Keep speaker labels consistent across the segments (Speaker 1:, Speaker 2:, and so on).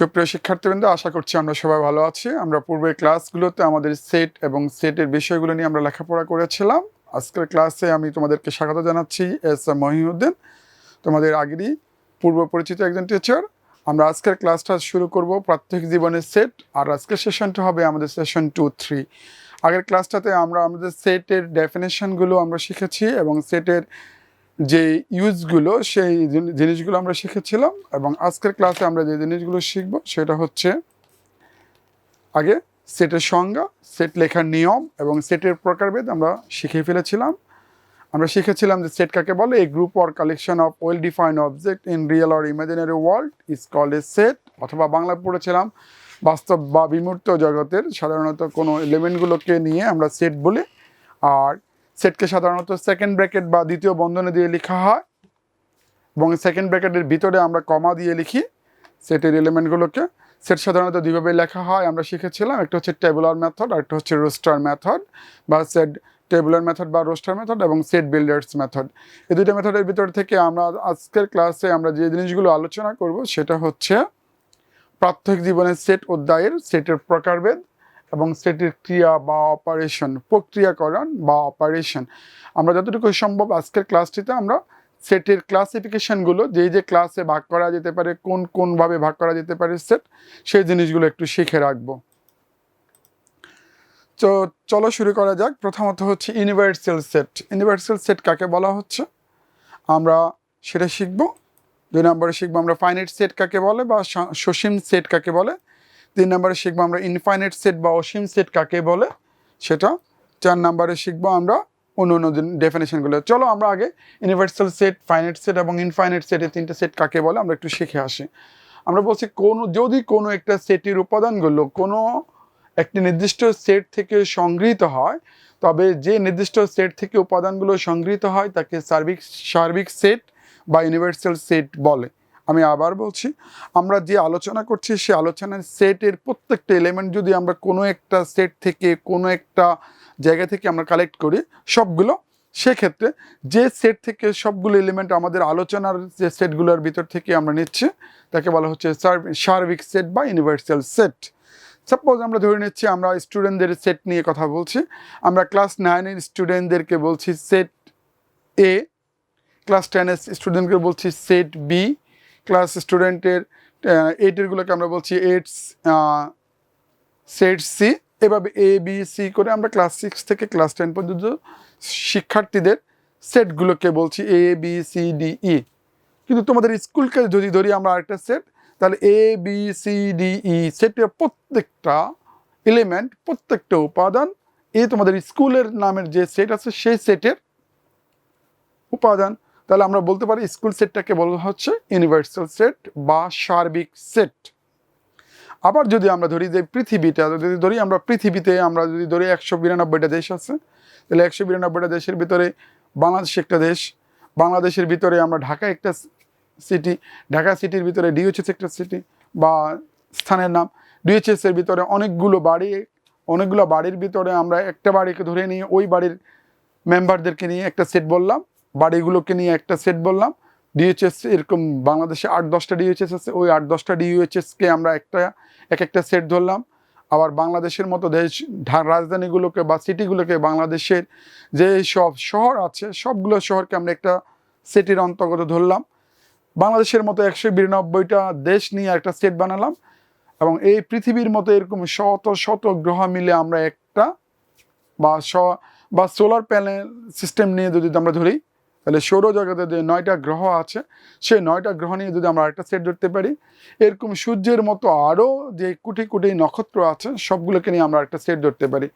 Speaker 1: সুপ্রিয় শিক্ষার্থীবৃন্দ, আশা করছি আমরা সবাই ভালো আছি। আমরা পূর্বের ক্লাসগুলোতে আমাদের সেট এবং সেটের বিষয়গুলো নিয়ে আমরা লেখাপড়া করেছিলাম। আজকের ক্লাসে আমি তোমাদেরকে স্বাগত জানাচ্ছি এস এম মহিউদ্দিন, তোমাদের আগেরই পূর্ব পরিচিত একজন টিচার আমরা আজকের ক্লাসটা শুরু করব প্রাত্যহিক জীবনের সেট, আর আজকের সেশনটা হবে আমাদের সেশন টু থ্রি। আগের ক্লাসটাতে আমরা আমাদের সেটের ডেফিনেশনগুলো আমরা শিখেছি এবং সেটের যে ইউজগুলো সেই জিনিসগুলো আমরা শিখেছিলাম এবং আজকের ক্লাসে আমরা যে জিনিসগুলো শিখব সেটা হচ্ছে আগে সেটের সংজ্ঞা, সেট লেখার নিয়ম এবং সেটের প্রকারভেদ আমরা শিখে ফেলেছিলাম। আমরা শিখেছিলাম যে সেট কাকে বলে? এই group or collection of well defined object in real or imaginary world is called a set অথবা বাংলা পড়েছিলাম, বাস্তব বা বিমূর্ত জগতের সাধারণত কোনো এলিমেন্টগুলোকে নিয়ে আমরা সেট বলি। আর সেটকে সাধারণত সেকেন্ড ব্র্যাকেট বা দ্বিতীয় বন্ধনে দিয়ে লেখা হয় এবং সেকেন্ড ব্র্যাকেটের ভিতরে আমরা কমা দিয়ে লিখি সেটের এলিমেন্টগুলোকে সেট সাধারণত দুইভাবে লেখা হয়, আমরা শিখেছিলাম। একটা হচ্ছে টেবুলার মেথড আর একটা হচ্ছে রোস্টার মেথড বা সেট টেবুলার মেথড বা রোস্টার মেথড এবং সেট বিল্ডার্স মেথড এই দুইটা মেথডের ভিতর থেকে আমরা আজকের ক্লাসে আমরা যে জিনিসগুলো আলোচনা করব সেটা হচ্ছে প্রাত্যহিক জীবনের সেট অধ্যায়ের সেটের প্রকারভেদ এবং সেটের ক্রিয়া বা অপারেশন প্রক্রিয়াকরণ বা অপারেশন আমরা যতটুকু সম্ভব আজকের ক্লাসটিতে আমরা সেটের ক্লাসিফিকেশনগুলো যেই যে ক্লাসে ভাগ করা যেতে পারে, কোন কোনভাবে ভাগ করা যেতে পারে সেট সেই জিনিসগুলো একটু শিখে রাখব। তো চলো শুরু করা যাক। প্রথমত হচ্ছে ইউনিভার্সাল সেট ইউনিভার্সাল সেট কাকে বলা হচ্ছে? আমরা সেটা শিখব। দুই নম্বরে শিখব আমরা ফাইনাইট সেট কাকে বলে বা সসীম সেট কাকে বলে? তিন নম্বরে শিখব আমরা ইনফাইনাইট সেট বা অসীম সেট কাকে বলে? সেটা চার নম্বরে শিখব আমরা অন্য অন্য ডেফিনেশনগুলো চলো আমরা আগে ইউনিভার্সাল সেট ফাইনাইট সেট এবং ইনফাইনাইট সেটের তিনটে সেট কাকে বলে আমরা একটু শিখে আসি। আমরা বলছি কোনো, যদি কোনো একটা সেটের উপাদানগুলো কোনো একটি নির্দিষ্ট সেট থেকে সংগৃহীত হয়, তবে যে নির্দিষ্ট সেট থেকে উপাদানগুলো সংগৃহীত হয়, তাকে সার্বিক সার্বিক সেট বা ইউনিভার্সাল সেট বলে। আমি আবার বলছি, আমরা যে আলোচনা করছি, সে আলোচনার সেটের প্রত্যেকটা এলিমেন্ট যদি আমরা কোনো একটা সেট থেকে কোনো একটা জায়গা থেকে আমরা কালেক্ট করি, সবগুলো, সেক্ষেত্রে যে সেট থেকে সবগুলো এলিমেন্ট আমাদের আলোচনার যে সেটগুলোর ভিতর থেকে আমরা নিচ্ছি, তাকে বলা হচ্ছে সার্ব- সার্বিক সেট বা ইউনিভার্সাল সেট সাপোজ আমরা ধরে নিচ্ছি, আমরা স্টুডেন্টদের সেট নিয়ে কথা বলছি, আমরা ক্লাস নাইনের স্টুডেন্টদেরকে বলছি সেট এ ক্লাস টেনের স্টুডেন্টকে বলছি সেট বি ক্লাস স্টুডেন্টের এইটেরগুলোকে আমরা বলছি এইটস সেট সি এভাবে এ বি সি করে আমরা ক্লাস সিক্স থেকে ক্লাস টেন পর্যন্ত শিক্ষার্থীদের সেটগুলোকে বলছি A B C D E কিন্তু তোমাদের স্কুলকে যদি ধরি আমরা আরেকটা সেট তাহলে A B C D E সেটের প্রত্যেকটা এলিমেন্ট প্রত্যেকটা উপাদান, এ তোমাদের স্কুলের নামের যে সেট আছে, সেই সেটের উপাদান। তাহলে আমরা বলতে পারি স্কুল সেটটাকে বলা হচ্ছে ইউনিভার্সাল সেট বা সার্বিক সেট। আবার যদি আমরা ধরি যে পৃথিবীটা, যদি ধরি আমরা পৃথিবীতে আমরা যদি ধরি একশো বিরানব্বইটা দেশ আছে, তাহলে একশো বিরানব্বইটা দেশের ভিতরে বাংলাদেশ একটা দেশ, বাংলাদেশের ভিতরে আমরা ঢাকা একটা সিটি ঢাকা সিটির ভিতরে ডিওএইচএস একটা সিটি বা স্থানের নাম। ডিওএইচএস এর ভিতরে অনেকগুলো বাড়ি, অনেকগুলো বাড়ির ভিতরে আমরা একটা বাড়িকে ধরে নিয়ে ওই বাড়ির মেম্বারদেরকে নিয়ে একটা সেট বললাম। বাড়িগুলোকে নিয়ে একটা সেট বললাম। ডিএইচএস এরকম বাংলাদেশে আট দশটা ডিএইচএস আছে, ওই আট দশটা ডিইউএইচএসকে আমরা একটা, এক একটা সেট ধরলাম। আবার বাংলাদেশের মতো দেশ রাজধানীগুলোকে বা সিটিগুলোকে বাংলাদেশের যে সব শহর আছে, সবগুলো শহরকে আমরা একটা সিটির অন্তর্গত ধরলাম। বাংলাদেশের মতো একশো বিরানব্বইটা দেশ নিয়ে একটা সেট বানালাম এবং এই পৃথিবীর মতো এরকম শত শত গ্রহ মিলে আমরা একটা বা স, বা সোলার প্যানেল সিস্টেম নিয়ে যদি আমরা ধরি তাহলে সৌরজগতে যে নয়টা গ্রহ আছে, সেই নয়টা গ্রহ নিয়ে যদি আমরা একটা সেট ধরতে পারি, এরকম সূর্যের মতো আরও যে কোটি কোটি নক্ষত্র আছে, সবগুলোকে নিয়ে আমরা একটা সেট ধরতে পারি।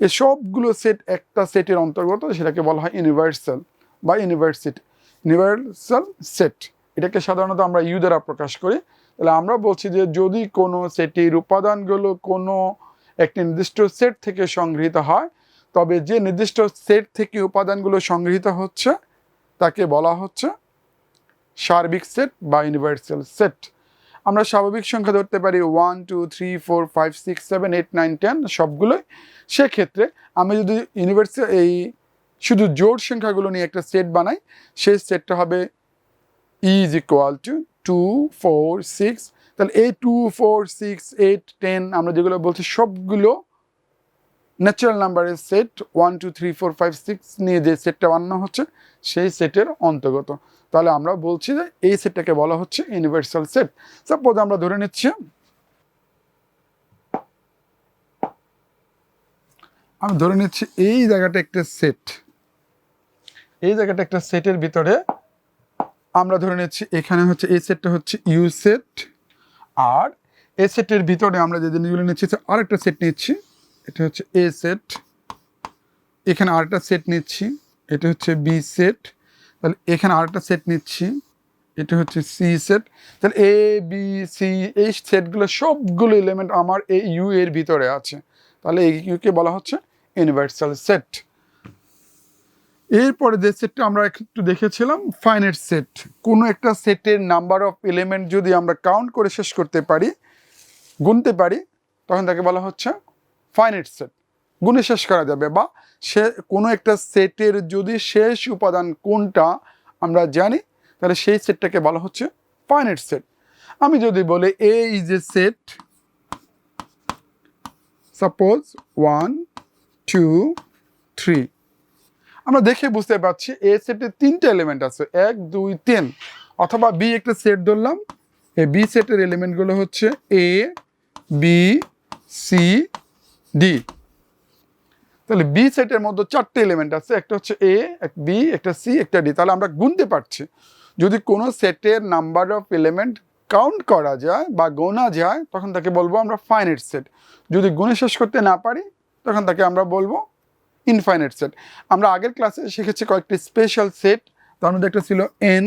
Speaker 1: এই সবগুলো সেট একটা সেটের অন্তর্গত, সেটাকে বলা হয় ইউনিভার্সাল বা ইউনিভার্সিটি ইউনিভার্সাল সেট এটাকে সাধারণত আমরা ইউ দ্বারা প্রকাশ করি। তাহলে আমরা বলছি যে যদি কোনো সেটির উপাদানগুলো কোনো একটি নির্দিষ্ট সেট থেকে সংগৃহীত হয়, তবে যে নির্দিষ্ট সেট থেকে উপাদানগুলো সংগৃহীত হচ্ছে তাকে বলা হচ্ছে সার্বিক সেট বা ইউনিভার্সাল সেট। আমরা স্বাভাবিক সংখ্যা ধরতে পারি one two three four five six seven eight nine ten সবগুলোই। সেক্ষেত্রে আমি যদি ইউনিভার্সাল এই শুধু জোড় সংখ্যাগুলো নিয়ে একটা সেট বানাই, সেই সেটটা হবে is equal to two four six তাহলে এই two four six eight ten আমরা যেগুলো বলছি সবগুলো ন্যাচারাল নাম্বারের set one two three four five six নিয়ে যে সেটটা বানানো হচ্ছে, সেই সেটের অন্তর্গত। তাহলে আমরা বলছি যে এই সেটটাকে বলা হচ্ছে ইউনিভার্সাল সেট সাপোজ আমরা ধরে নিচ্ছি, আমি ধরে নিচ্ছি এই জায়গাটা একটা সেট এই জায়গাটা একটা সেটের ভিতরে আমরা ধরে নিচ্ছি এখানে হচ্ছে, এই সেটটা হচ্ছে ইউ সেট আর এই সেটের ভিতরে আমরা যে জিনিসগুলো নিচ্ছি, আরেকটা সেট নিচ্ছি। এটা হচ্ছে এ সেট এখানে আরেকটা সেট নিচ্ছি। এটা হচ্ছে বি সেট তাহলে এখানে আরেকটা সেট নিচ্ছি। এটা হচ্ছে সি সেট তাহলে এ বি সি এই সেটগুলো সবগুলো এলিমেন্ট আমার এই ইউ এর ভিতরে আছে। তাহলে এই ইউকে বলা হচ্ছে ইউনিভার্সাল সেট এরপরে যে সেটটা আমরা একটু দেখেছিলাম ফাইনাইট সেট কোনো একটা সেটের নাম্বার অফ এলিমেন্ট যদি আমরা কাউন্ট করে শেষ করতে পারি, গুনতে পারি, তখন তাকে বলা হচ্ছে ফাইনাইট সেট গুণে শেষ করা যাবে বা সে কোনো একটা সেটের যদি শেষ উপাদান কোনটা আমরা জানি, তাহলে সেই সেটটাকে বলা হচ্ছে ফাইনাইট সেট আমি যদি বলি A is a set suppose one two three আমরা দেখে বুঝতে পারছি এ সেটে তিনটে এলিমেন্ট আছে, এক, দুই, তিন। অথবা বি একটা সেট ধরলাম, এই বি সেটের এলিমেন্টগুলো হচ্ছে এ বি সি ডি তাহলে বি সেটের মধ্যে চারটে এলিমেন্ট আছে, একটা হচ্ছে এ এক বি একটা সি একটা ডি তাহলে আমরা গুনতে পারছি। যদি কোনো সেটের নাম্বার অফ এলিমেন্ট কাউন্ট করা যায় বা গোনা যায়, তখন তাকে বলব আমরা ফাইনাইট সেট যদি গুণে শেষ করতে না পারি, তখন তাকে আমরা বলব ইনফাইনাইট সেট আমরা আগের ক্লাসে শিখেছি কয়েকটি স্পেশাল সেট তার মধ্যে একটা ছিল এন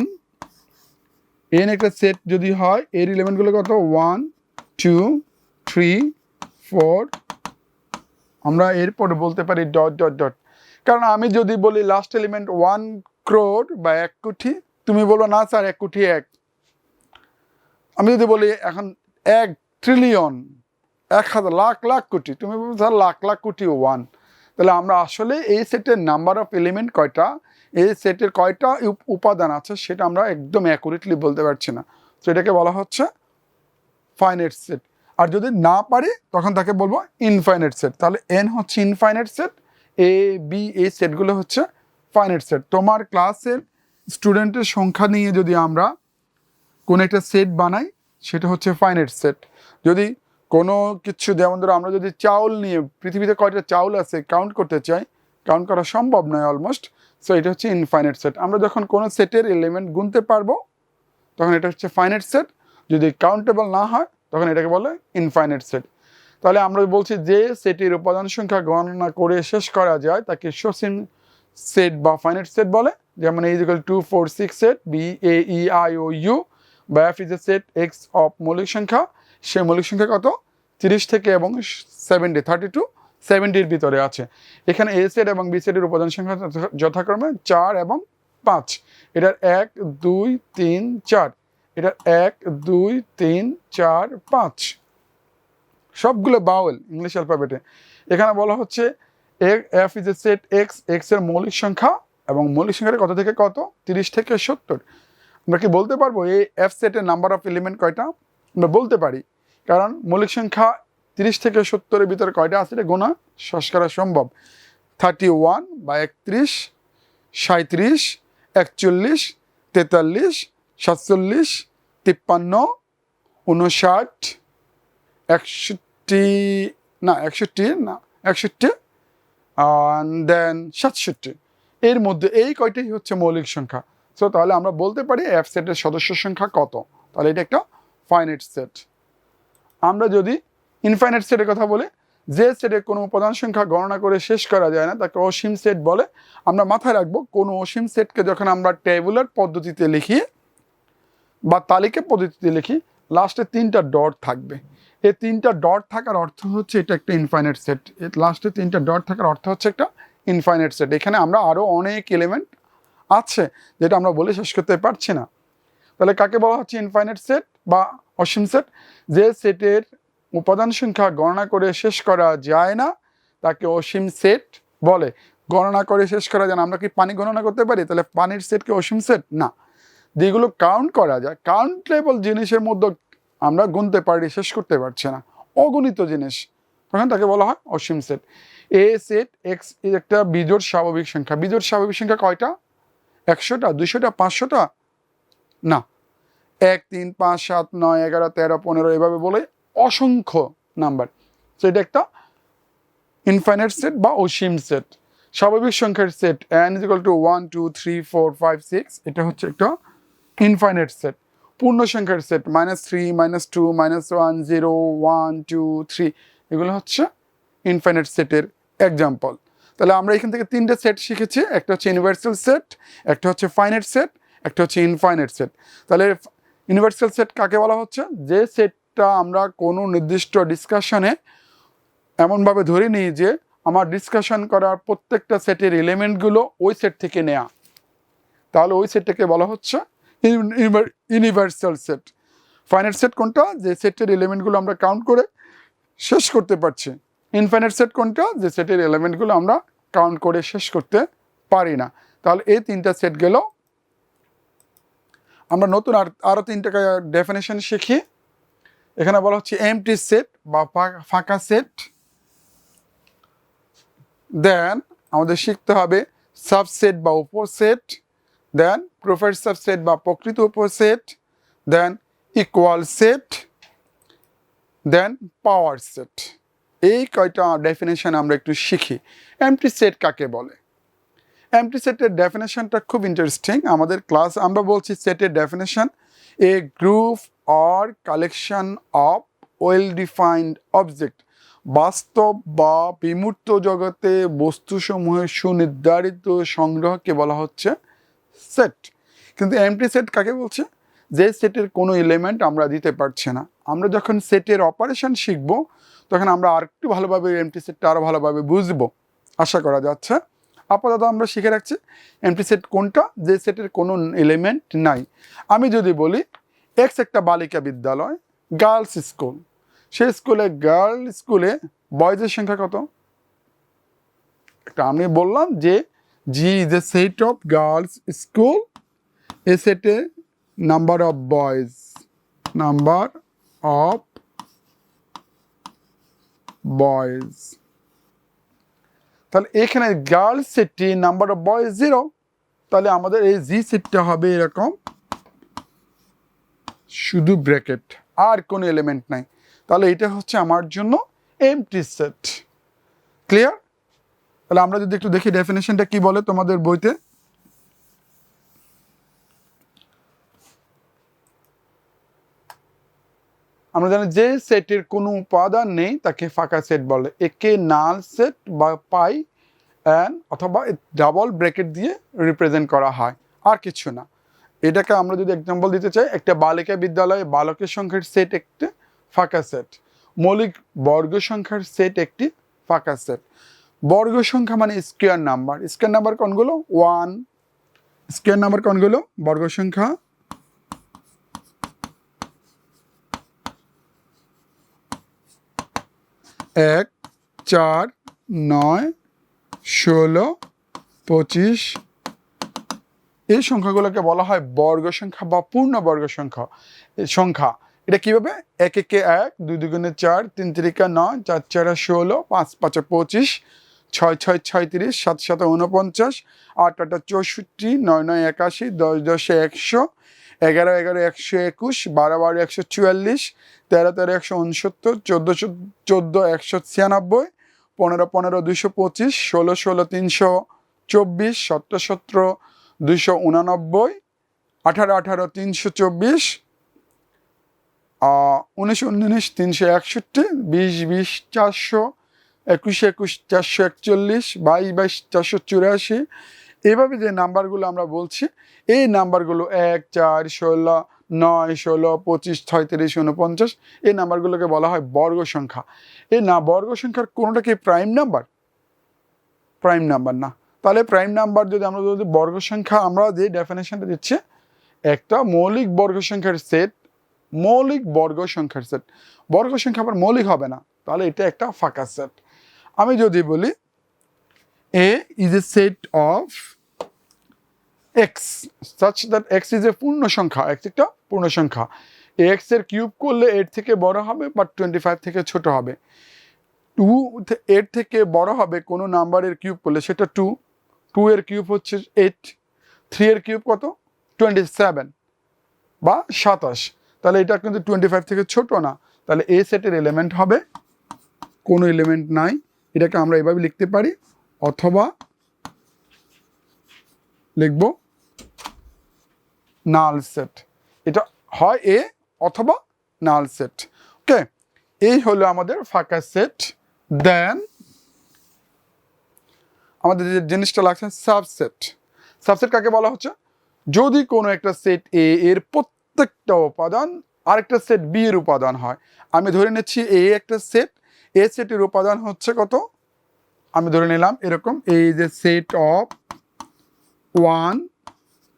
Speaker 1: এন একটা সেট যদি হয়, এর এলিমেন্টগুলো কত? ওয়ান টু থ্রি ফোর আমরা এরপরে বলতে পারি ডট ডট ডট কারণ আমি যদি বলি লাস্ট এলিমেন্ট ওয়ান ক্রোড বা এক কোটি, তুমি বলব না স্যার, এক কোটি এক। আমি যদি বলি এখন এক ট্রিলিয়ন এক হাজার, লাখ লাখ কোটি, তুমি বলব স্যার, লাখ লাখ কোটি ওয়ান তাহলে আমরা আসলে এই সেটের নাম্বার অফ এলিমেন্ট কয়টা? এই সেটের কয়টা উপ- উপাদান আছে সেটা আমরা একদম অ্যাকুরেটলি বলতে পারছি না। তো এটাকে বলা হচ্ছে ফাইনাইট সেট আর যদি না পারি, তখন তাকে বলব ইনফাইনাইট সেট তাহলে এন হচ্ছে ইনফাইনাইট সেট এ বি এই সেটগুলো হচ্ছে ফাইনাইট সেট তোমার ক্লাসের স্টুডেন্টের সংখ্যা নিয়ে যদি আমরা কোনো একটা সেট বানাই, সেটা হচ্ছে ফাইনাইট সেট যদি কোনো কিছু, যেমন ধরো আমরা যদি চাউল নিয়ে, পৃথিবীতে কয়টা চাউল আছে কাউন্ট করতে চাই কাউন্ট করা সম্ভব নয় অলমোস্ট সো এটা হচ্ছে ইনফাইনাইট সেট আমরা যখন কোনো সেটের এলিমেন্ট গুনতে পারব, তখন এটা হচ্ছে ফাইনাইট সেট যদি কাউন্টেবল না হয় তখন এটাকে বলে ইনফাইনাইট সেট তাহলে আমরা বলছি যে সেটির উপাদান সংখ্যা গণনা করে শেষ করা যায়, তাকে সসীম সেট বা ফাইনাইট সেট বলে। যেমন এই is equal two four six set B A E I O U বা F is a set X of মৌলিক সংখ্যা সে মৌলিক সংখ্যা কত? তিরিশ থেকে এবং সেভেন্টি থার্টি টু সেভেন্টির ভিতরে আছে। এখানে এ সেট এবং বি সেটের উপাদান সংখ্যা যথাক্রমে চার এবং পাঁচ। এটার এক, দুই, তিন, চার। এটার এক, দুই, তিন, চার, পাঁচ। সবগুলো বাউল ইংলিশ অ্যালফাবেটে। এখানে বলা হচ্ছে F is a set X এক্সের মৌলিক সংখ্যা এবং মৌলিক সংখ্যাটা কত থেকে কত? তিরিশ থেকে সত্তর। আমরা কি বলতে পারব এই এফ সেটের নাম্বার অফ এলিমেন্ট কয়টা? আমরা বলতে পারি। কারণ মৌলিক সংখ্যা তিরিশ থেকে সত্তরের ভিতরে কয়টা আছে? এটা গোনা শ্বাস করা সম্ভব। থার্টি ওয়ান বা একত্রিশ সাঁত্রিশ একচল্লিশ, তেতাল্লিশ, সাতচল্লিশ তিপ্পান্ন উনষাট একষট্টি, না একষট্টি না, একষট্টি দেন সাতষট্টি। এর মধ্যে এই কয়টাই হচ্ছে মৌলিক সংখ্যা। সো তাহলে আমরা বলতে পারি এফ সেটের সদস্য সংখ্যা কত? তাহলে এটা একটা ফাইনাইট সেট আমরা যদি ইনফাইনাইট সেটের কথা বলি, যে সেটে কোনো উপাদান সংখ্যা গণনা করে শেষ করা যায় না, তাকে অসীম সেট বলে। আমরা মাথায় রাখব, কোনো অসীম সেটকে যখন আমরা টেবুলার পদ্ধতিতে লিখি বা তালিকা পদ্ধতিতে লিখি লাস্টে তিনটা ডট থাকবে। এই তিনটা ডট থাকার অর্থ হচ্ছে এটা একটা ইনফাইনাইট সেট লাস্টে তিনটা ডট থাকার অর্থ হচ্ছে একটা ইনফাইনাইট সেট এখানে আমরা আরও অনেক এলিমেন্ট আছে, যেটা আমরা বলে শেষ করতে পারছি না। তাহলে কাকে বলা হচ্ছে ইনফাইনাইট সেট বা অসীম সেট যে সেটের উপাদান সংখ্যা গণনা করে শেষ করা যায় না, তাকে অসীম সেট বলে। গণনা করে শেষ করা যায় না, আমরা কি পানি গণনা করতে পারি? তাহলে পানির সেটকে অসীম সেট না। যেগুলো কাউন্ট করা যায় কাউন্টেবল জিনিসের মধ্যে আমরা গুনতে পারি, শেষ করতে পারছি না। অগণিত জিনিস। তখন তাকে বলা হয় অসীম সেট এ সেট এক্স একটা বিজোড় স্বাভাবিক সংখ্যা। বিজোড় স্বাভাবিক সংখ্যা কয়টা? একশোটা দুশোটা পাঁচশোটা? না। এক, তিন, পাঁচ, সাত, নয়, এগারো, তেরো, পনেরো, এভাবে বলে অসংখ্য নাম্বার। তো এটা একটা ইনফাইনাইট সেট বা অসীম সেট স্বাভাবিক সংখ্যার set N is equal to one two three four five six এটা হচ্ছে একটা ইনফাইনাইট সেট পূর্ণ সংখ্যার set minus three minus two minus one zero one two three এগুলো হচ্ছে ইনফাইনাইট সেটের এক্সাম্পল তাহলে আমরা এখান থেকে তিনটে সেট শিখেছি, একটা হচ্ছে ইউনিভার্সাল সেট একটা হচ্ছে ফাইনাইট সেট একটা হচ্ছে ইনফাইনাইট সেট তাহলে ইউনিভার্সাল সেট কাকে বলা হচ্ছে? যে সেটটা আমরা কোনো নির্দিষ্ট ডিসকাশনে এমনভাবে ধরে নিই যে আমার ডিসকাশন করার প্রত্যেকটা সেটের এলিমেন্টগুলো ওই সেট থেকে নেয়া। তাহলে ওই সেটটাকে বলা হচ্ছে ইউনিভার্সাল সেট। ফাইনাইট সেট কোনটা? যে সেটের এলিমেন্টগুলো আমরা কাউন্ট করে শেষ করতে পারছি। ইনফাইনাইট সেট কোনটা? যে সেটের এলিমেন্টগুলো আমরা কাউন্ট করে শেষ করতে পারি না। তাহলে এই তিনটা সেট গেল। আমরা নতুন আর আরও তিনটা ডেফিনেশন শিখি। এখানে বলা হচ্ছে এমটি সেট বা ফাঁকা- ফাঁকা সেট। দেন আমাদের শিখতে হবে সাবসেট বা উপসেট দেন প্রোফাইল সাবসেট বা প্রকৃত উপসেট then equal set then power set এই কয়টা ডেফিনেশন আমরা একটু শিখি। এমটি সেট কাকে বলে? এমটি সেটের ডেফিনেশনটা খুব ইন্টারেস্টিং আমাদের ক্লাস আমরা বলছি সেটের definition a group or collection of well defined object বাস্তব বা বিমূর্ত জগতে বস্তুসমূহের সুনির্ধারিত সংগ্রহকে বলা হচ্ছে সেট কিন্তু এমটি সেট কাকে বলছে? যে সেটের কোনো এলিমেন্ট আমরা দিতে পারছি না। আমরা যখন সেটের অপারেশন শিখব, তখন আমরা আরেকটু ভালোভাবে এমটি সেটটা আরও ভালোভাবে বুঝব। আশা করা যাচ্ছে। আপাতত আমরা শিখে রাখছি এমটি সেট কোনটা, যে সেটের কোনো এলিমেন্ট নাই। আমি যদি বলি এক্স একটা বালিকা বিদ্যালয় গার্লস স্কুল সেই স্কুলে গার্ল স্কুলে বয়েজের সংখ্যা কত? একটা আমি বললাম যে G is a set of girls school এ সেটে number of boys number of boys তাহলে এখানে গার্লস সেটটি নাম্বার অফ বয়েজ জিরো তাহলে আমাদের এই জি সেটটা হবে এরকম। শুধু ব্র্যাকেট আর কোনো এলিমেন্ট নাই। তাহলে এটা হচ্ছে আমার জন্য এমটি সেট ক্লিয়ার তাহলে আমরা যদি একটু দেখি ডেফিনেশনটা কি বলে তোমাদের বইতে? আমরা জানি যে সেটের কোনো উপাদান নেই, তাকে ফাঁকা সেট বলে। একে নাল সেট বা পাই, অ্যান অথবা ডাবল ব্র্যাকেট দিয়ে রিপ্রেজেন্ট করা হয়। আর কিছু না। এটাকে আমরা যদি এক্সাম্পল দিতে চাই, একটা বালিকা বিদ্যালয়ে বালকের সংখ্যার সেট একটি ফাঁকা সেট। মৌলিক বর্গ সংখ্যার সেট একটি ফাঁকা সেট। বর্গ সংখ্যা মানে স্কোয়ার নাম্বার। স্কোয়ার নাম্বার কোনগুলো? ওয়ান। স্কোয়ার নাম্বার কোনগুলো? বর্গ সংখ্যা। এক, চার, নয়, ষোলো, পঁচিশ। এই সংখ্যাগুলোকে বলা হয় বর্গ সংখ্যা বা পূর্ণ বর্গ সংখ্যা। সংখ্যা, এটা কীভাবে? এক, একে এক, দুই, দুগুণে চার, তিন, তিরিকা নয়, চার, চারে, ষোলো, পাঁচ, পাঁচে, পঁচিশ। ছয় ছয় ছয়ত্রিশ সাত সাত উনপঞ্চাশ আট আটা চৌষট্টি, নয় নয় একাশি, দশ দশে একশো, এগারো এগারো একশো একুশ, বারো বারো একশো চুয়াল্লিশ, তেরো তেরো একশো উনসত্তর চোদ্দ চোদ্দ একশো ছিয়ানব্বই, পনেরো পনেরো দুশো পঁচিশ, ষোলো ষোলো তিনশো চব্বিশ, সতেরো সতেরো দুশো উনানব্বই, আঠারো আঠারো তিনশো চব্বিশ উনিশ উনিশ তিনশো একষট্টি, বিশ বিশ চারশো একুশ একুশ চারশো একচল্লিশ, বাইশ বাইশ চারশো চুরাশি। এভাবে যে নাম্বারগুলো আমরা বলছি, এই নাম্বারগুলো এক, চার, ষোলো, নয়, ষোলো, পঁচিশ, ছয়ত্রিশ উনপঞ্চাশ এই নাম্বারগুলোকে বলা হয় বর্গ সংখ্যা। এই না, বর্গ সংখ্যার কোনোটা কি প্রাইম নাম্বার? প্রাইম নাম্বার না। তাহলে প্রাইম নাম্বার যদি আমরা যদি বর্গ সংখ্যা আমরা যে ডেফিনেশনটা দিচ্ছি, একটা মৌলিক বর্গ সংখ্যার সেট, মৌলিক বর্গ সংখ্যার সেট। বর্গ সংখ্যা আবার মৌলিক হবে না। তাহলে এটা একটা ফাঁকা সেট। আমি যদি বলি A is a set of X such that X is a পূর্ণ সংখ্যা এক্স একটা পূর্ণ সংখ্যা এক্সের কিউব করলে এর থেকে বড় হবে বা টোয়েন্টি ফাইভ থেকে ছোট হবে। টু এর থেকে বড় হবে কোনো নাম্বারের কিউব করলে, সেটা টু টু এর কিউব হচ্ছে এইট থ্রি এর কিউব কত? টোয়েন্টি সেভেন বা সাতাশ। তাহলে এটা কিন্তু টোয়েন্টি ফাইভ থেকে ছোট না। তাহলে এ সেটের এলিমেন্ট হবে, কোনো এলিমেন্ট নাই। এটাকে আমরা এভাবে লিখতে পারি, অথবা লিখব নাল সেট। এটা হয় এ অথবা নাল সেট। ওকে? এই হলো আমাদের ফাঁকা সেট। দেন আমাদের যে জিনিসটা লাগছে সাবসেট। সাবসেট কাকে বলা হচ্ছে? যদি কোনো একটা সেট এ এর প্রত্যেকটা উপাদান আরেকটা সেট বি এর উপাদান হয়, আমি ধরে নিচ্ছি এ একটা সেট এ সেটের উপাদান হচ্ছে কত? আমি ধরে নিলাম এরকম, এই যে set of one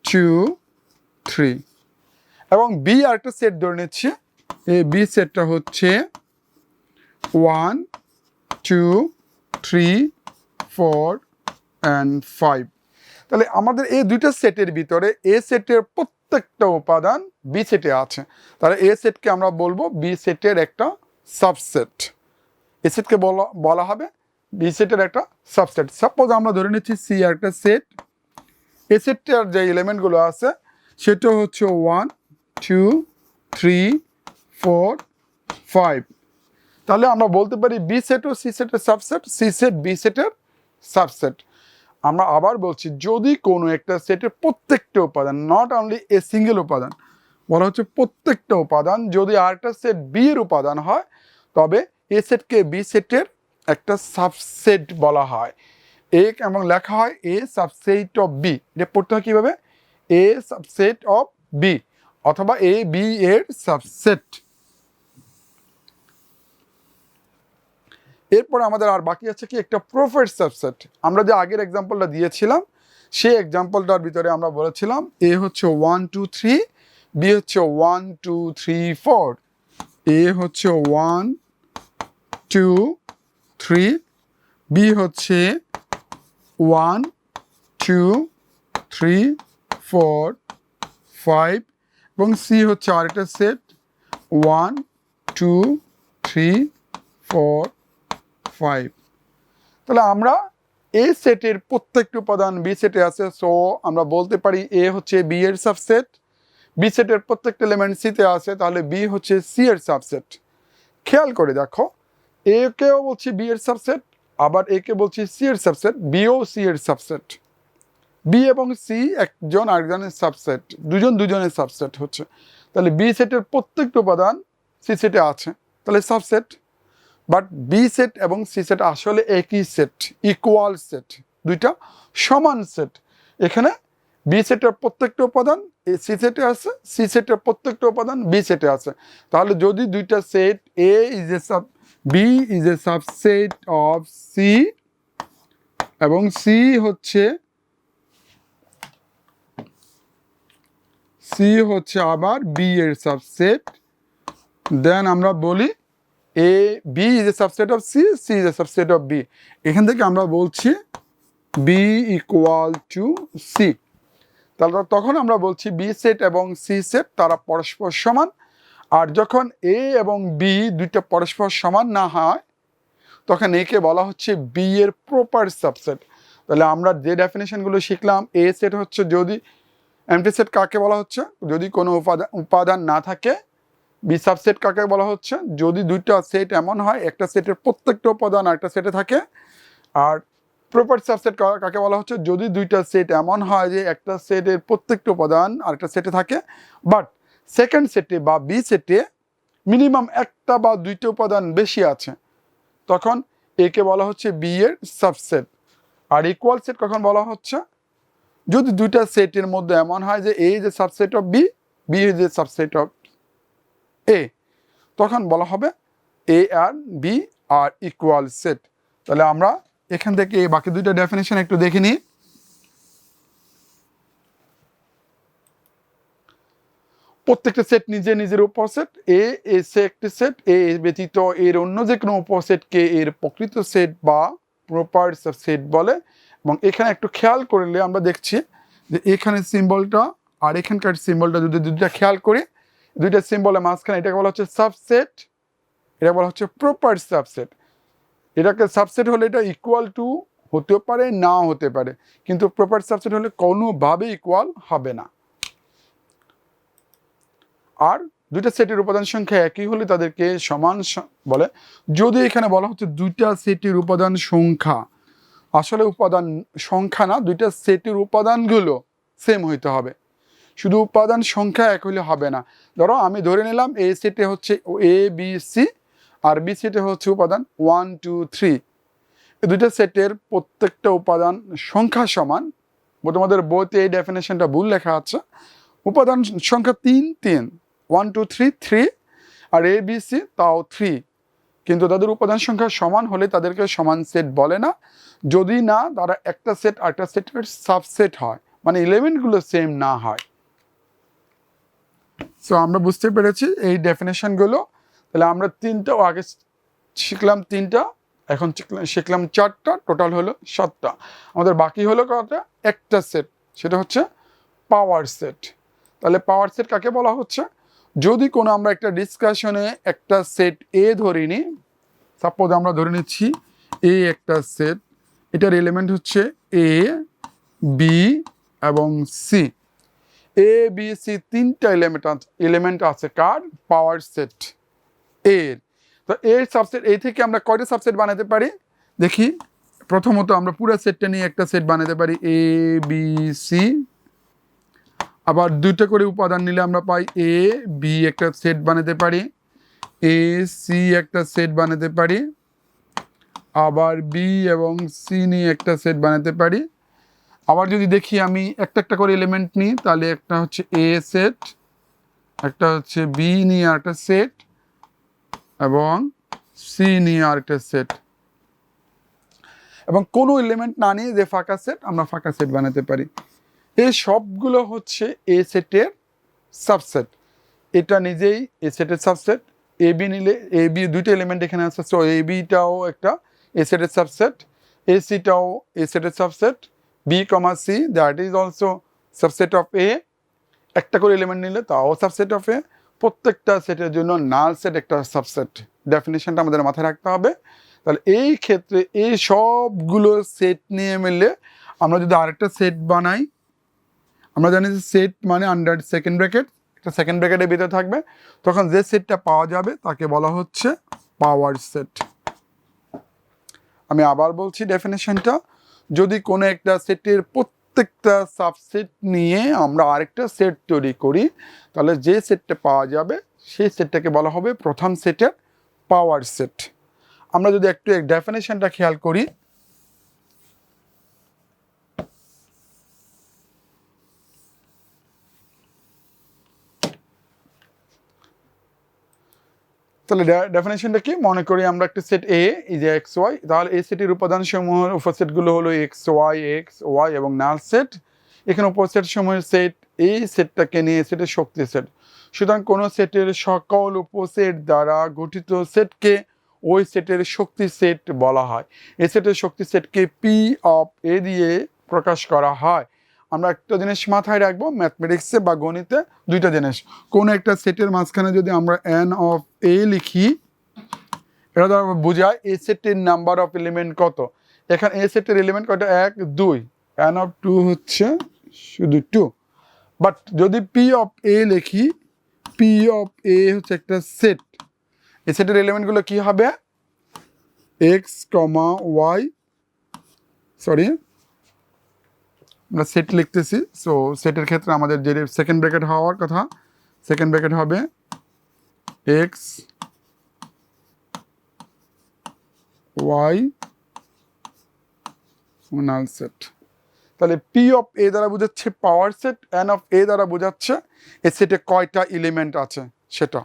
Speaker 1: two three এবং বি আরেকটা সেট ধরে নিচ্ছি, এই বি সেটটা হচ্ছে one two three four and five তাহলে আমাদের এই দুইটা সেটের ভিতরে এ সেটের প্রত্যেকটা উপাদান বি সেটে আছে। তাহলে এ সেটকে আমরা বলব বি সেটের একটা সাবসেট এ সেটকে বলা বলা হবে। বি সেটের একটা সাবসেট সাপোজ আমরা ধরে নিচ্ছি সি আর একটা সেট এ যে এলিমেন্টগুলো আছে, সেটা হচ্ছে one two three four five তাহলে আমরা বলতে পারি বি সেট ও সি সেটের সাবসেট সি সেট বি সেটের সাবসেট আমরা আবার বলছি, যদি কোনো একটা সেটের প্রত্যেকটা উপাদান নট অনলি এ সিঙ্গেল উপাদান, বলা হচ্ছে প্রত্যেকটা উপাদান, যদি আরেকটা সেট বি এর উপাদান হয়, তবে এ সেটকে বি সেটের একটা সাবসেট বলা হয়। এ এবং লেখা হয়? এ সাবসেট অফ বি এটা পড়তে হয় কীভাবে? এ সাবসেট অফ বি অথবা এ বি এর সাবসেট এরপর আমাদের আর বাকি আছে কি? একটা প্রফেট সাবসেট আমরা যে আগের এক্সাম্পলটা দিয়েছিলাম, সেই এক্সাম্পলটার ভিতরে আমরা বলেছিলাম এ হচ্ছে ওয়ান টু থ্রি বি হচ্ছে one two three four A হচ্ছে ওয়ান টু থ্রি বি হচ্ছে one two three four five এবং সি হচ্ছে আরেকটা set one two three four five তাহলে আমরা এ সেটের প্রত্যেকটি উপাদান বি সেটে আছে সো আমরা বলতে পারি এ হচ্ছে বি এর সাবসেট বি সেটের প্রত্যেকটা এলিমেন্ট সিতে আছে, তাহলে বি হচ্ছে সি এর সাবসেট খেয়াল করে দেখো। এ কেও বলছি বি এর সাবসেট আবার এ কে বলছি সি এর সাবসেট বিও সি এর সাবসেট বি এবং সি একজন আরেকজনের সাবসেট দুজন দুজনের সাবসেট হচ্ছে। তাহলে বি সেটের প্রত্যেকটা উপাদান সি সেটে আছে। তাহলে সাবসেট বাট বি সেট এবং সি সেট আসলে একই সেট ইকুয়াল সেট দুইটা সমান সেট এখানে বি সেটের প্রত্যেকটা উপাদান এ সি সেটে আছে সি সেটের প্রত্যেকটা উপাদান বি সেটে আছে। তাহলে যদি দুইটা set A is a sub B is a subset of C এবং সি হচ্ছে সি হচ্ছে আবার বি এর সাবসেট দেন আমরা বলি A B is a subset of C C is a subset of B এখান থেকে আমরা বলছি বি ইকুয়াল টু সি তাহলে তখন আমরা বলছি বি সেট এবং সি সেট তারা পরস্পর সমান। আর যখন এ এবং বি দুইটা পরস্পর সমান না হয়, তখন একে বলা হচ্ছে বি এর প্রপার সাবসেট তাহলে আমরা যে ডেফিনেশনগুলো শিখলাম এ সেট হচ্ছে যদি এমটি সেট কাকে বলা হচ্ছে? যদি কোনো উপাদান উপাদান না থাকে বি সাবসেট কাকে বলা হচ্ছে? যদি দুইটা সেট এমন হয়, একটা সেটের প্রত্যেকটা উপাদান একটা সেটে থাকে, আর প্রপার সাবসেট কাকে বলা হচ্ছে? যদি দুইটা সেট এমন হয় যে একটা সেটের প্রত্যেকটা উপাদান আরেকটা সেটে থাকে বাট সেকেন্ড সেটে বা বি সেটে মিনিমাম একটা বা দুইটা উপাদান বেশি আছে। তখন একে বলা হচ্ছে বি এর সাবসেট আর ইকুয়াল সেট কখন বলা হচ্ছে? যদি দুইটা সেটের মধ্যে এমন হয় যে এ যে subset of B B is subset of A তখন বলা হবে এ আর বি আর ইকুয়াল সেট তাহলে আমরা এখান থেকে বাকি দুইটা ডেফিনেশন একটু দেখে নিই। প্রত্যেকটা সেট নিজে নিজের উপসেট এ এসে একটি সেট এ ব্যতীত এর অন্য যে কোনো উপসেটকে এর প্রকৃত সেট বা প্রপার সেট বলে। এবং এখানে একটু খেয়াল করলে আমরা দেখছি যে এখানে সিম্বলটা আর এখানকার সিম্বলটা যদি দুইটা খেয়াল করি, দুইটা সিম্বলের মাঝখানে এটাকে বলা হচ্ছে সাবসেট এটা বলা হচ্ছে প্রপার সাবসেট এটাকে সাবসেট হলে এটা ইকুয়াল টু হতেও পারে না হতে পারে। কিন্তু প্রপার সাবসেট হলে কোনোভাবে ইকুয়াল হবে না। আর দুইটা সেটের উপাদান সংখ্যা একই হলে তাদেরকে সমান বলে। যদি এখানে বলা হচ্ছে দুইটা সেটের উপাদান সংখ্যা, আসলে উপাদান সংখ্যা না, দুইটা সেটের উপাদানগুলো সেম হইতে হবে। শুধু উপাদান সংখ্যা এক হলে হবে না। ধরো আমি ধরে নিলাম এ সেটে হচ্ছে এ বি সি আর বি সেটে হচ্ছে উপাদান ওয়ান টু থ্রি এই দুইটা সেটের প্রত্যেকটা উপাদান সংখ্যা সমান তোমাদের বইতে এই ডেফিনেশনটা ভুল লেখা আছে। উপাদান সংখ্যা তিন তিন। ওয়ান টু থ্রি থ্রি আর এ বি সি তাও থ্রি কিন্তু তাদের উপাদান সংখ্যা সমান হলে তাদেরকে সমান সেট বলে না। যদি না, তারা একটা সেট আরেকটা সেটের সাবসেট হয়। মানে ইলেভেনগুলো সেম না হয়। সো আমরা বুঝতে পেরেছি এই ডেফিনেশনগুলো তাহলে আমরা তিনটা আগে শিখলাম তিনটা, এখন শিখলাম চারটা টোটাল হলো সাতটা। আমাদের বাকি হলো কটা? একটা সেট সেটা হচ্ছে পাওয়ার সেট তাহলে পাওয়ার সেট কাকে বলা হচ্ছে? যদি কোনো আমরা একটা ডিসকাশনে একটা সেট এ ধরি নিই সাপোজ আমরা ধরে নিচ্ছি এ একটা সেট এটার এলিমেন্ট হচ্ছে এ বি এবং সি এ বি সি তিনটা এলিমেন্ট এলিমেন্ট আছে কার? পাওয়ার সেট এর। তো এর সাবসেট এই থেকে আমরা কয়টা সাবসেট বানাতে পারি? দেখি। প্রথমত আমরা পুরো সেটটা নিয়ে একটা সেট বানাতে পারি এ বি সি আবার দুইটা করে উপাদান নিলে আমরা পাই এ বি একটা সেট বানাতে পারি এ সি একটা সেট বানাতে পারি, আবার বি এবং সি নিয়ে একটা সেট বানাতে পারি। আবার যদি দেখি আমি একটা একটা করে এলিমেন্ট নিই, তাহলে একটা হচ্ছে এ সেট একটা হচ্ছে বি নিয়ে আরেকটা সেট এবং সি নিয়ে আরেকটা সেট এবং কোনো এলিমেন্ট না নিয়ে যে ফাঁকা সেট আমরা ফাঁকা সেট বানাতে পারি। এই সবগুলো হচ্ছে এ সেটের সাবসেট এটা নিজেই এ সেটের সাবসেট এ বি নিলে এ বি দুইটা এলিমেন্ট এখানে সো এ বিটাও একটা এ সেটের সাবসেট এ সিটাও এ সেটের subset B comma C that is also subset of A একটা করে এলিমেন্ট নিলে তাও সাবসেট অফ এ প্রত্যেকটা সেটের জন্য নাল সেট একটা সাবসেট ডেফিনেশনটা আমাদের মাথায় রাখতে হবে। তাহলে এই ক্ষেত্রে এই সবগুলো সেট নিয়ে মিলে আমরা যদি আরেকটা সেট বানাই আমরা জানি যে সেট মানে আন্ডার সেকেন্ড ব্র্যাকেট একটা সেকেন্ড ব্র্যাকেটের ভিতরে থাকবে। তখন যে সেটটা পাওয়া যাবে তাকে বলা হচ্ছে পাওয়ার সেট আমি আবার বলছি ডেফিনেশনটা যদি কোনো একটা সেটের প্রত্যেকটা সাবসেট নিয়ে আমরা আরেকটা সেট তৈরি করি, তাহলে যে সেটটা পাওয়া যাবে, সেই সেটটাকে বলা হবে প্রথম সেটের পাওয়ার সেট আমরা যদি একটু ডেফিনেশনটা খেয়াল করি তাহলে ডেফিনেশনটা কি? মনে করি আমরা একটা সেট এ যে এক্স ওয়াই তাহলে এই সেটের উপাদান সমূহের উপসেটগুলো হলো এক্স ওয়াই এক্স ওয়াই এবং নাল সেট এখানে উপসেট সমূহের সেট এই সেটটাকে নিয়ে সেটের শক্তি সেট সুতরাং কোনো সেটের সকল উপসেট দ্বারা গঠিত সেটকে ওই সেটের শক্তি সেট বলা হয়। এই সেটের শক্তি সেটকে পি অফ এ দিয়ে প্রকাশ করা হয়। আমরা একটা জিনিস মাথায় রাখব ম্যাথমেটিক্সে বা গণিতে দুইটা জিনিস। কোন একটা সেটের মাঝখানে যদি আমরা এন অফ এ লিখি, এটা দ্বারা বোঝায় এ সেটের নাম্বার অফ এলিমেন্ট কত? এখানে এ সেটের এলিমেন্ট কত এক, দুই। এন অফ টু হচ্ছে শুধু টু বাট যদি পি অফ এ লিখি পি অফ এ হচ্ছে একটা সেট এই সেটের এলিমেন্টগুলো কি হবে? এক্স কমা ওয়াই সরি আমরা সেট লিখতেছি। সো সেটের ক্ষেত্রে আমাদের যে সেকেন্ড ব্র্যাকেট হওয়ার কথা সেকেন্ড ব্র্যাকেট হবে এক্স ওয়াই নাল সেট তাহলে পি অফ এ দ্বারা বোঝাচ্ছে power set N of A দ্বারা বোঝাচ্ছে এ সেটে কয়টা এলিমেন্ট আছে? সেটা।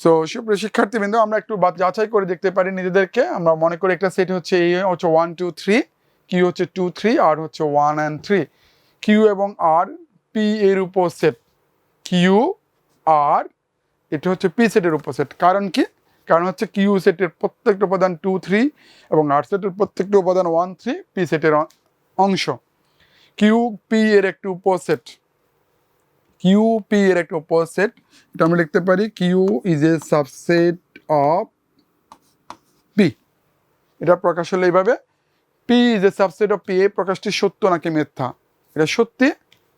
Speaker 1: সো সুপ্রিয় শিক্ষার্থীবৃন্দ, আমরা একটু যাচাই করে দেখতে পারি নিজেদেরকে। আমরা মনে করি একটা সেট হচ্ছে এই হচ্ছে ওয়ান টু থ্রি কিউ হচ্ছে টু থ্রি আর হচ্ছে ওয়ান অ্যান্ড থ্রি কিউ এবং আর পি এর উপর সেট কিউ আর এটা হচ্ছে পি সেটের উপর সেট কারণ কি? কারণ হচ্ছে কিউ সেটের প্রত্যেকটা উপাদান টু থ্রি এবং আর সেটের প্রত্যেকটা উপাদান ওয়ান থ্রি পি সেটের অংশ। কিউ পি এর একটি উপসেট। কিউ পি এর একটা উপসেট। এটা আমরা লিখতে পারি Q is a subset of P এটা প্রকাশ হলো এইভাবে। P is a subset of P এই প্রকাশটি সত্য নাকি মিথ্যা? এটা সত্যি,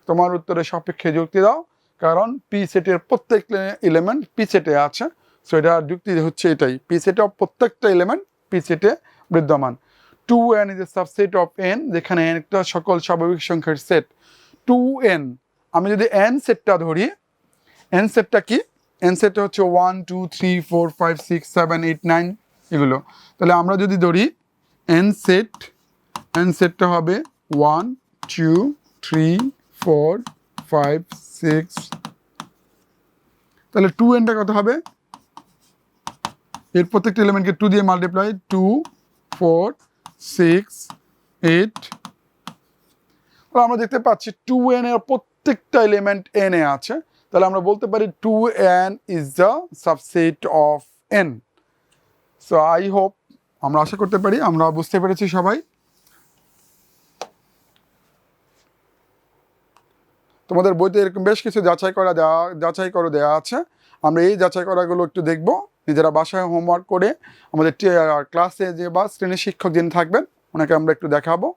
Speaker 1: তোমার উত্তরের সাপেক্ষে যুক্তি দাও, কারণ পি সেটের প্রত্যেকটা এলিমেন্ট পি সেটে আছে সো এটা যুক্তি হচ্ছে এটাই। পি সেট সেটে প্রত্যেকটা এলিমেন্ট পি সেটে বিদ্যমান। Two N is a subset of N যেখানে এন একটা সকল স্বাভাবিক সংখ্যার সেট টু এন আমি যদি এন সেটটা ধরি এন সেটটা কি? এন সেটটা হচ্ছে one two three four five six seven eight nine এগুলো। তাহলে আমরা যদি ধরি এন সেট এন সেটটা হবে one two three four five six তাহলে টু এনটা কত হবে? এর প্রত্যেকটা এলিমেন্টকে টু দিয়ে multiply two four six eight তাহলে আমরা দেখতে পাচ্ছি টু এন এর প্রত্যেকটা এলিমেন্ট এন এ আছে। তাহলে আমরা বলতে পারি two N is the subset of N so I hope আমরা আশা করতে পারি, আমরা বুঝতে পেরেছি সবাই। তোমাদের বইতে এরকম বেশ কিছু যাচাই করা দেওয়া যাচাই করে দেওয়া আছে। আমরা এই যাচাই করাগুলো একটু দেখব। নিজেরা বাসায় হোমওয়ার্ক করে আমাদের ক্লাসে যে বা শ্রেণির শিক্ষক যিনি থাকবেন, ওনাকে আমরা একটু দেখাবো।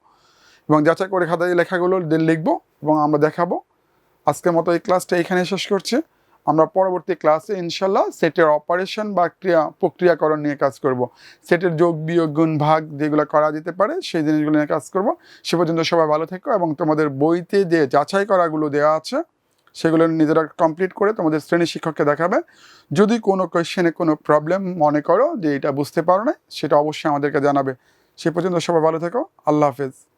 Speaker 1: এবং যাচাই করে খাতায় লেখাগুলো লিখব এবং আমরা দেখাবো। আজকের মতো এই ক্লাসটা এখানে শেষ করছি। আমরা পরবর্তী ক্লাসে ইনশাল্লাহ সেটের অপারেশন বা ক্রিয়া, প্রক্রিয়াকরণ নিয়ে কাজ করব। সেটের যোগ, বিয়োগ, গুণ, ভাগ যেগুলো করা যেতে পারে, সেই জিনিসগুলো নিয়ে কাজ করব। সে পর্যন্ত সবাই ভালো থেকো এবং তোমাদের বইতে যে যাচাই করাগুলো দেওয়া আছে, সেগুলো নিজেরা কমপ্লিট করে তোমাদের শ্রেণি শিক্ষককে দেখাবে। যদি কোনো কোয়েশ্চেনে কোনো প্রবলেম মনে করো যে এটা বুঝতে পারো না সেটা অবশ্যই আমাদেরকে জানাবে। সে পর্যন্ত সবাই ভালো থেকো। আল্লাহ হাফেজ।